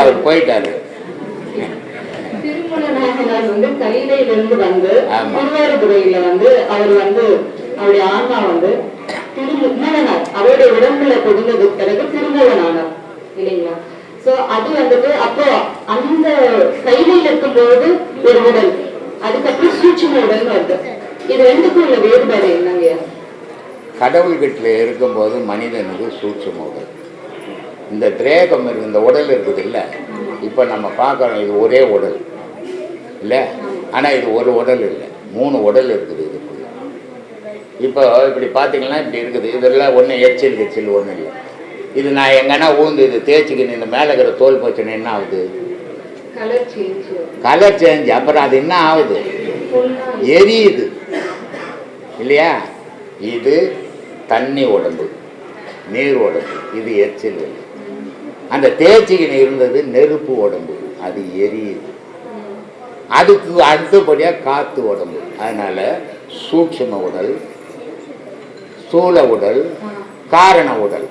அவர் போயிட்டாரு. வந்து கையிலையில இருந்து வந்து. திருவாரூரையில வந்து அவர் வந்து அவருடைய ஆன்மா வந்து திருமலனார் அவருடைய உடம்புல கொடுந்ததுக்கு பிறகு திருமலனானார். இல்லைங்களா? சோ அது வந்துட்டு அப்போ அந்த கையிலையில இருக்கும்போது ஒரு உடல் அதுக்கப்புறம் சூட்சும உடல் வருது. இது ரெண்டுக்கும் உள்ள வேறுபாடு என்னங்கய்யா கடவுள்கிட்ட இருக்கும்போது மனிதனுக்கு சூட்சும உடல். இந்த திரேகம் இருக்கு இந்த உடல் இருக்குது இல்லை இப்போ நம்ம பார்க்குறோம் இது ஒரே உடல் இல்லை? ஆனால் இது ஒரு உடல் இல்லை மூணு உடல் இருக்குது இதுக்குள்ள. இப்போ இப்படி பார்த்தீங்கன்னா இப்படி இருக்குது இதெல்லாம் ஒன்றும் எச்சில் எச்சில் ஒன்றும் இல்லை. இது நான் எங்கன்னா ஊந்து இது தேய்ச்சிக்கின்னு இந்த மேலே இருக்கிற தோல் போச்சுன்னா என்ன ஆகுது? கலர் சேஞ்ச் அப்புறம் அது என்ன ஆகுது? எரியுது. இல்லையா? இது தண்ணி உடம்பு நீர் உடம்பு இது எச்சில் உடம்பு. அந்த தேய்ச்சிக்கின்னு இருந்தது நெருப்பு உடம்பு. அது எரியுது. அதுக்கு அடுத்தபடியாக காற்று உடம்பு. அதனால் சூட்சம உடல் ஸ்தூல உடல் காரண உடல்.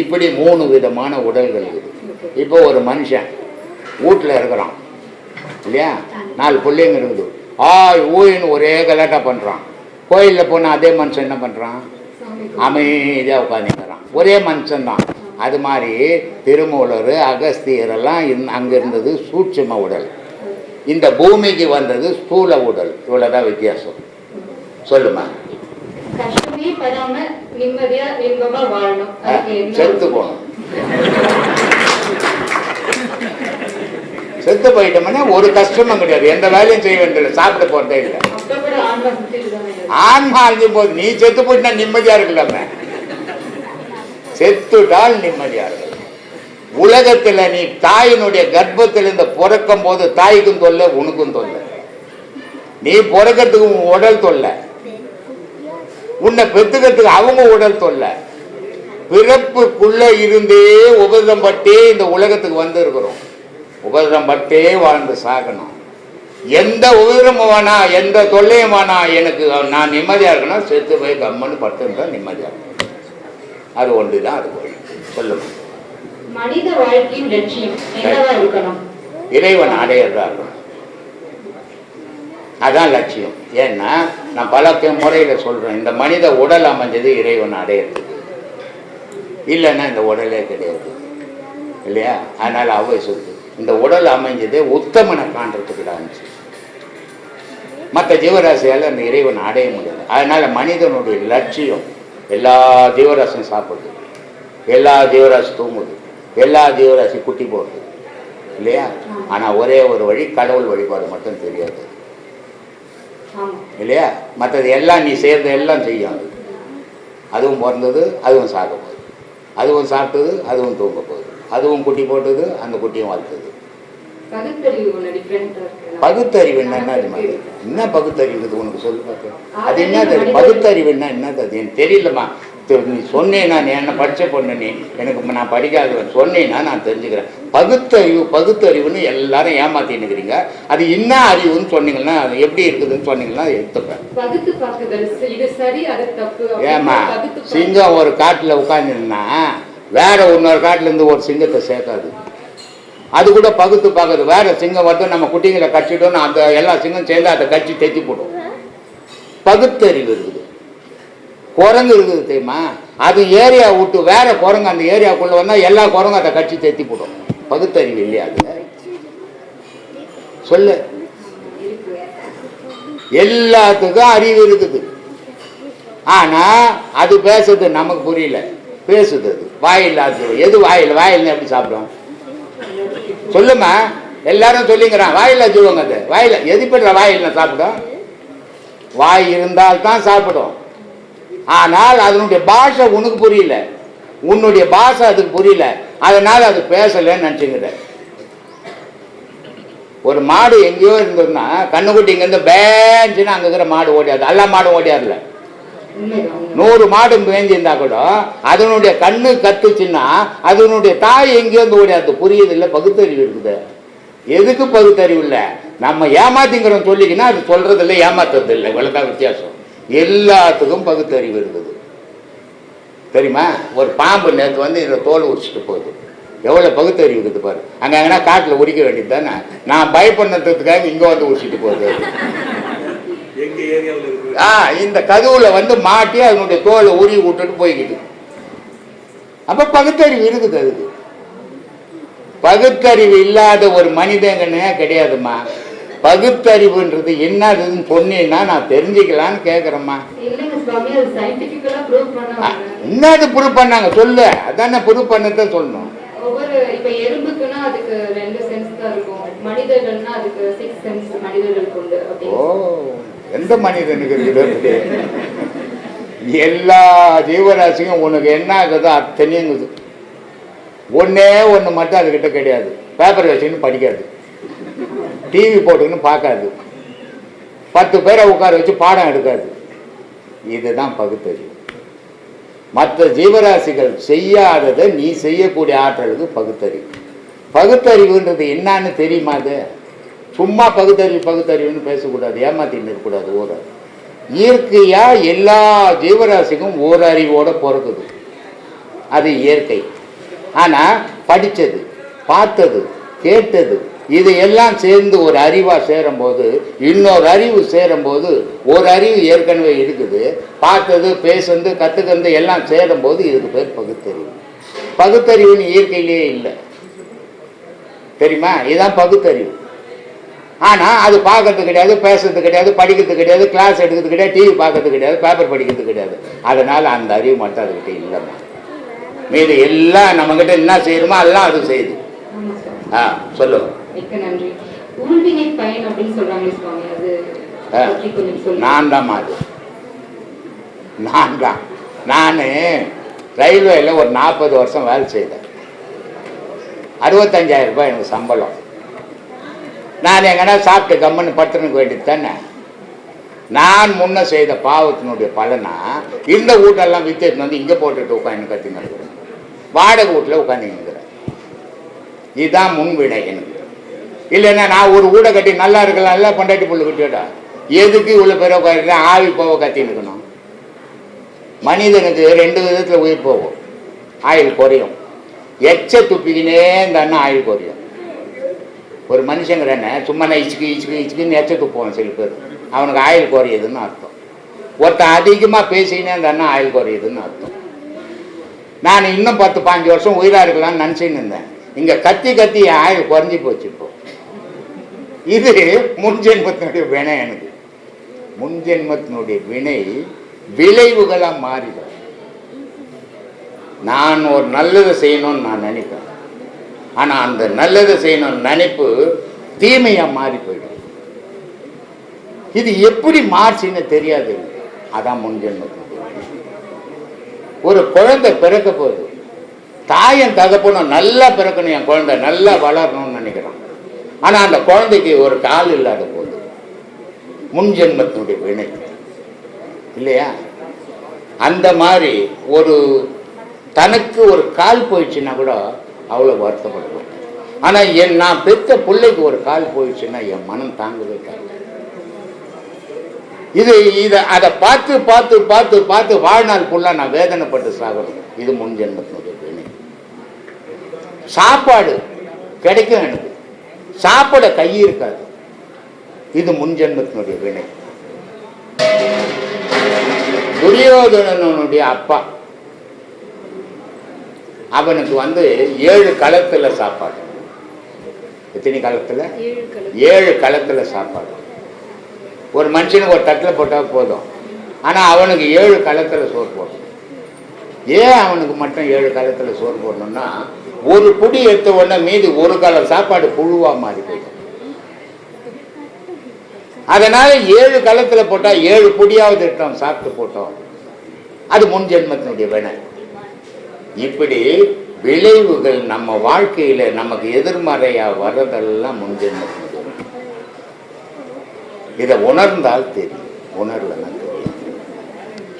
இப்படி மூணு விதமான உடல்கள் இருக்குது இப்போ ஒரு மனுஷன் வீட்டில் இருக்கிறான். இல்லையா? நாலு பிள்ளைங்க இருக்குது. ஆய் ஊயின்னு ஒரே கலாட்டாக பண்ணுறான் கோயிலில் போனால் அதே மனுஷன் என்ன பண்ணுறான் அமைதியாக உட்காந்துக்கிறான் ஒரே மனுஷன்தான். அது மாதிரி திருமூலர் அகஸ்தியர் எல்லாம் இந் அங்கே இருந்தது சூட்சும உடல். இந்த பூமிக்கு வந்தது ஸ்தூல உடல். இவ்வளோதான் வித்தியாசம். சொல்லுமா? செத்து போகணும். செத்து போயிட்டோம்னா ஒரு கஷ்டமும் கிடையாது. எந்த வேலையும் செய்ய வேண்டியதில்லை. சாப்பிட போறதே இல்லை. ஆன்மா அழியும் போது நீ செத்து போயிட்டா நிம்மதியா இருக்கலாமே செத்துட்டால் நிம்மதியார்கள் உலகத்தில் நீ தாயினுடைய கர்ப்பத்திலிருந்து பிறக்கும் போது தாய்க்கும் தொல்லை உனக்கும் தொல்லை. நீ பிறக்கிறதுக்கு உன் உடல் தொல்லை. உன்னை பெத்துக்கிறதுக்கு அவங்க உடல் தொல்லை. பிறப்புக்குள்ள இருந்தே உபதம் பட்டே இந்த உலகத்துக்கு வந்திருக்கிறோம். உபதம் பட்டே வாழ்ந்து சாகணும். எந்த உபதிரமும் வேணா எந்த தொல்லையும் வேணா எனக்கு நான் நிம்மதியாக இருக்கணும் செத்து போய் கம்மன்னு படுத்துருந்தா நிம்மதியாக இருக்கணும் அது ஒன்று தான் அது வழி சொல்லுங்க. மனித வாழ்க்கையின் லட்சியம் என்னவா இருக்கணும்? இறைவன் அடையிறதா இருக்கணும் அதான் லட்சியம். ஏன்னா நான் பல முறையில் சொல்கிறேன் இந்த மனித உடல் அமைஞ்சது இறைவன் அடையிறதுக்கு இல்லைன்னா இந்த உடலே கிடையாது. இல்லையா? அதனால் அவை சொல்லுது இந்த உடல் அமைஞ்சதே உத்தமனை காண்றதுக்கு இருந்துச்சு. மற்ற ஜீவராசியால் அந்த இறைவன் அடைய முடியாது அதனால் மனிதனுடைய லட்சியம் எல்லா ஜீவராசியும் சாப்பிடுது எல்லா ஜீவராசி தூங்குது. எல்லா ஜீவராசி குட்டி போடுது. இல்லையா? ஆனால் ஒரே ஒரு வழி கடவுள் வழிபாடு மட்டும் தெரியாது. இல்லையா? மற்றது எல்லாம் நீ சேர்ந்த எல்லாம் செய்யும் அது. அதுவும் பிறந்தது அதுவும் சாக போகுது. அதுவும் சாப்பிட்டது அதுவும் தூங்க போகுது. அதுவும் குட்டி போட்டது அந்த குட்டியும் வளர்த்தது. பகுத்தறிவு ஒண்ணு டிஃப்ரெண்டா இருக்கு பகுத்தறிவு என்ன அது மாதிரி என்ன பகுத்தறிவு இது உனக்கு சொல்லு பார்க்க அது என்ன தெரியும்? பகுத்தறிவுன்னா என்னது அது எனக்கு தெரியலம்மா. நீ சொன்னேன்னா நீ என்ன படிச்ச பொண்ணு நீ? எனக்கு நான் படிக்காதவன் சொன்னேன்னா நான் தெரிஞ்சுக்கிறேன். பகுத்தறிவு பகுத்தறிவுன்னு எல்லாரும் ஏமாத்தின்னு இருக்கிறீங்க அது என்ன அறிவுன்னு சொன்னீங்கன்னா அது எப்படி இருக்குதுன்னு சொன்னீங்கன்னா எடுத்துப்பேன். ஏமா சிங்கம் ஒரு காட்டில் உட்காந்துருந்தா வேற இன்னொரு காட்டுல இருந்து ஒரு சிங்கத்தை சேர்க்காது. அது கூட பகுத்து பார்க்குது வேற சிங்கம் வருது நம்ம குட்டிங்களை கடிச்சிட்டோம்னு அந்த எல்லா சிங்கம் சேர்ந்து அதை கட்சி தேத்தி போடும். பகுத்தறிவு இருக்குது. குரங்கு இருக்குது தெரியுமா? அது ஏரியா விட்டு வேற குரங்கு அந்த ஏரியாக்குள்ள வந்தா எல்லா குரங்கும் அதை கட்சி தேத்தி போடும். பகுத்தறிவு இல்லையா அது? சொல்லு. எல்லாத்துக்கும் அறிவு இருக்குது. ஆனா அது பேசுறது நமக்கு புரியல. பேசுது அது. வாயில்லாத எது வாயில்? வாயில் எப்படி சாப்பிடும்? சொல்லுமா? எல்லாரும் சொல்லிங்கிறான். வாயில சொல்லுவாங்க அது வாயில. எது பெற்ற வாயில் சாப்பிடும் வாய் இருந்தால் தான் சாப்பிடும். ஆனால் அதனுடைய பாஷை உனக்கு புரியல. உன்னுடைய பாஷை அதுக்கு புரியல. அதனால அது பேசலைன்னு நினச்சிக்கிற. ஒரு மாடு எங்கேயோ இருந்ததுன்னா கண்ணுக்குட்டி இங்கேருந்து பேஞ்சுன்னு அங்கே இருக்கிற மாடு ஓடியாது எல்லா மாடும் ஓடியாதுல நூறு மாடு மேய்ஞ்சிருந்தா கூட அதனுடைய கண்ணு கத்துச்சுன்னா அதனுடைய தாய் எங்கேருந்து ஓடியாது புரியுது இல்லை பகுத்தறிவு இருக்குது. எதுக்கு பகுத்தறிவு இல்லை? நம்ம ஏமாத்திங்கிறோம் சொல்லிக்கினா அது சொல்றது இல்லை ஏமாத்துறது இல்லை இவ்வளோதான் வித்தியாசம். எல்லாத்துக்கும் பகுத்தறிவு இருக்குது. தெரியுமா? ஒரு பாம்பு நேற்று வந்து இதில் தோல் உரிச்சிட்டு போகுது. எவ்வளோ பகுத்தறிவு இருக்குது பாரு. அங்கே எங்கன்னா காட்டில் உரிக்க வேண்டியது தானே? நான் பயப்படுறதுக்காக இங்கே வந்து உரிச்சிட்டு போகுது. எங்க ஏரியாவில் ஆ இந்த கதவுல வந்து மாட்டி அதனுடைய தோலை உருவி விட்டுட்டு போய்கிட்டு அப்ப பகுத்தறிவு இருக்குது அதுக்கு. பகுத்தறிவு இல்லாத ஒரு மனிதங்கன்னே கிடையாதும்மா. பகுத்தறிவுன்றது என்னதுன்னு சொன்னீங்கன்னா நான் தெரிஞ்சுக்கலான்னு கேட்குறேம்மா என்னது ப்ரூவ் பண்ணாங்க? சொல்லு. அதானே ப்ரூவ் பண்ணதான் சொல்லணும். ஓ. எந்த மனிதனுக்கு இருக்கிறது எல்லா ஜீவராசியும் உனக்கு என்ன ஆகுதோ அத்தனையுங்குது ஒன்றே ஒன்று மட்டும் அதுக்கிட்ட கிடையாது. பேப்பர் வச்சுன்னு படிக்காது. டிவி போட்டுக்கின்னு பார்க்காது. பத்து பேரை உட்கார வச்சு பாடம் எடுக்காது. இதுதான் பகுத்தறிவு. மற்ற ஜீவராசிகள் செய்யாததை நீ செய்யக்கூடிய ஆற்றலுக்கு பகுத்தறிவு. பகுத்தறிவுன்றது என்னன்னு தெரியுமா அது? சும்மா பகுத்தறிவு பகுத்தறிவுன்னு பேசக்கூடாது ஏமாத்தின்னு இருக்கக்கூடாது ஊரை இயற்கையா எல்லா ஜீவராசிக்கும் ஓர் அறிவோட பிறக்குது அது இயற்கை. ஆனா படித்தது பார்த்தது கேட்டது இதையெல்லாம் சேர்ந்து ஒரு அறிவா சேரும்போது இன்னொரு அறிவு சேரும்போது ஒரு அறிவு ஏற்கனவே இருக்குது. பார்த்தது பேசுனது கத்துக்கிறது எல்லாம் சேரும்போது இதுக்கு பேர் பகுத்தறிவு. பகுத்தறிவுன்னு இயற்கையிலேயே இல்லை. தெரியுமா? இதுதான் பகுத்தறிவு. ஆனா அது பார்க்கறது கிடையாது பேசுறது கிடையாது படிக்கிறது கிடையாது கிளாஸ் எடுக்கிறது கிடையாது டிவி பார்க்கறது கிடையாது பேப்பர் படிக்கிறது கிடையாது. அதனால அந்த அறிவு மட்டும் அதுகிட்ட இல்லைம்மா. மீது எல்லாம் நம்மகிட்ட என்ன செய்யணுமோ அதெல்லாம் அது செய்யுது. ஆ சொல்லு. மிக்க நன்றி. ஊழ்வினை பயன் அப்படின்னு சொல்றாங்களே சுவாமி அது ஆ. பற்றி கொஞ்சம் சொல்லுங்க நான் தான் அது. நான் தான் நான் ரயில்வேல ஒரு நாற்பது வருஷம் வேலை செய்தேன். அறுபத்தஞ்சாயிரம் ரூபாய் எனக்கு சம்பளம். நான் எங்கன்னா சாப்பிட்டு கம்மன்னு படுத்துனுக்க வேண்டியது தானே? நான் முன்ன செய்த பாவத்தினுடைய பலனா இந்த வீட்டெல்லாம் வித்துட்டு வந்து இங்கே போட்டுட்டு உட்காந்து கத்தி வாடகை வீட்டில் உட்காந்துங்கிறேன் இதுதான் முன்வினை எனக்கு இல்லைன்னா நான் ஒரு வீடை கட்டி நல்லா இருக்கலாம் எல்லாம் பண்டாட்டி புல்லு கட்டிவிடா எதுக்கு இவ்வளோ பேரை உட்காந்து ஆவி போக கத்தின்னு மனிதனுக்கு ரெண்டு விதத்தில் உயிர் போகும். ஆயில் குறையும் எச்ச துப்பிக்கினே இந்த அண்ணன் ஆயில் குறையும் ஒரு மனுஷங்கிறன சும்மா நான் இச்சுக்கு இச்சுக்கு இச்சுக்குன்னு எச்ச துப்புவான் சில பேர். அவனுக்கு ஆயில் குறையுதுன்னு அர்த்தம். ஒருத்தன் அதிகமாக பேசிக்கினே இருந்தான்னா ஆயில் குறையுதுன்னு அர்த்தம். நான் இன்னும் பத்து பாஞ்சு வருஷம் உயிராக இருக்கலாம்னு நினச்சின்னு இருந்தேன். இங்கே கத்தி கத்தி என் ஆயில் குறைஞ்சி போச்சு இப்போ. இது முன்ஜென்மத்தினுடைய வினை எனக்கு. முன்ஜென்மத்தினுடைய வினை விளைவுகளாக மாறிடும். நான் ஒரு நல்லதை செய்யணும்னு நான் நினைக்கிறேன் ஆனால் அந்த நல்லதை செய்யணும்னு நினைப்பு தீமையாக மாறி போயிடும். இது எப்படி மாறுச்சுன்னு தெரியாது. அதான் முன்ஜென்மத்தினுடைய ஒரு குழந்தை பிறக்க போகுது. தாயன் தகப்பனும் நல்லா பிறக்கணும் என் குழந்தை நல்லா வளரணும்னு நினைக்கிறான். ஆனால் அந்த குழந்தைக்கு ஒரு கால் இல்லாத போகுது முன்ஜென்மத்தினுடைய வினை. இல்லையா? அந்த மாதிரி ஒரு தனக்கு ஒரு கால் போயிடுச்சுன்னா கூட அவ்வளோ வருத்தப்பட மாட்டேன் ஆனால் என் நான் பெற்ற பிள்ளைக்கு ஒரு கால் போயிடுச்சுன்னா என் மனம் தாங்கவே தாங்க. இது இதை அதை பார்த்து பார்த்து பார்த்து பார்த்து வாழ்நாள் ஃபுல்லாக நான் வேதனைப்பட்டு சாகணும். இது முன் ஜென்மத்தினுடைய சாப்பாடு கிடைக்கும் எனக்கு. சாப்பிட கை இருக்காது. இது முன் ஜென்மத்தினுடைய வினை துரியோதனனுடைய அப்பா. அவனுக்கு வந்து ஏழு களத்துல சாப்பாடு. எத்தனை களத்துல ஏழு களத்துல சாப்பாடு. ஒரு மனுஷனுக்கு ஒரு தட்டில் போட்டால் போதும். ஆனால் அவனுக்கு ஏழு களத்தில் சோறு போடணும். ஏன் அவனுக்கு மட்டும் ஏழு களத்தில் சோறு போடணும்னா ஒரு புடி எடுத்த உடனே மீதி ஒரு காலம் சாப்பாடு புழுவாக மாறி போயிடும். அதனால ஏழு களத்தில் போட்டால் ஏழு புடியாவது எடுத்தோம் சாப்பிட்டு போட்டோம். அது முன் ஜென்மத்தினுடைய வினை. இப்படி விளைவுகள் நம்ம வாழ்க்கையில நமக்கு எதிர்மறையா வர்றதெல்லாம் முன் ஜென்மத்தினுடைய வினை. இதை உணர்ந்தால் தெரியும். உணரலன்னா தெரியும்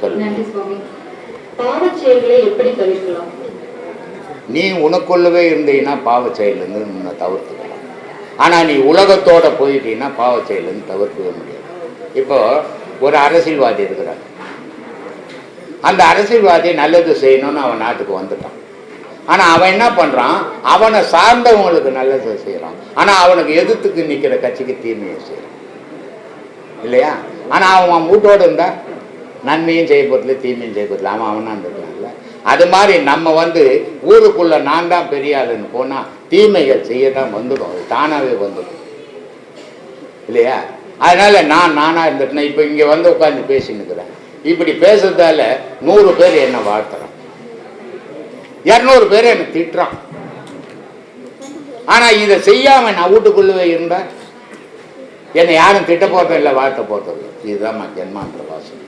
சொல்லு நன்றி சுவாமி. பாவச் செயல்களை எப்படி தவிர்க்கலாம்? நீ உனக்குள்ளவே இருந்தீங்கன்னா பாவச் செயலேருந்து உன்னை தவிர்த்துக்கலாம். ஆனால் நீ உலகத்தோட போயிட்டீங்கன்னா பாவச் செயலேருந்து தவிர்க்கவே முடியாது. இப்போ ஒரு அரசியல்வாதி இருக்கிறார். அந்த அரசியல்வாதியை நல்லது செய்யணும்னு அவன் நாட்டுக்கு வந்துட்டான். ஆனால் அவன் என்ன பண்ணுறான் அவனை சார்ந்தவங்களுக்கு நல்லது செய்கிறான் ஆனால் அவனுக்கு எதிர்த்துக்கு நிற்கிற கட்சிக்கு தீமையை செய்யறான். இல்லையா? ஆனால் அவன் வீட்டோடு இருந்தால் நன்மையும் செய்ய தீமையும் செய்ய அவன் அவனாக இருந்திருக்கலாம்ல அது மாதிரி நம்ம வந்து ஊருக்குள்ளே நான் தான் பெரிய ஆளுன்னு தீமைகள் செய்ய தான் வந்துடும். அது தானாகவே வந்துடும். இல்லையா? அதனால் நான் நானாக இருந்துட்டேன் இப்போ இங்கே வந்து உட்காந்து பேசினுக்கிறேன் இப்படி பேசுறதால நூறு பேர் என்ன வாழ்த்துறான் இரநூறு பேர் என்ன திட்டுறான். ஆனா இதை செய்யாம நான் வீட்டுக்குள்ளவே இருந்தேன். என்னை யாரும் திட்ட போறதும் இல்லை வாழ்த்த போறதும் இல்லை இதுதான் ஜென்மாந்திர வாசம்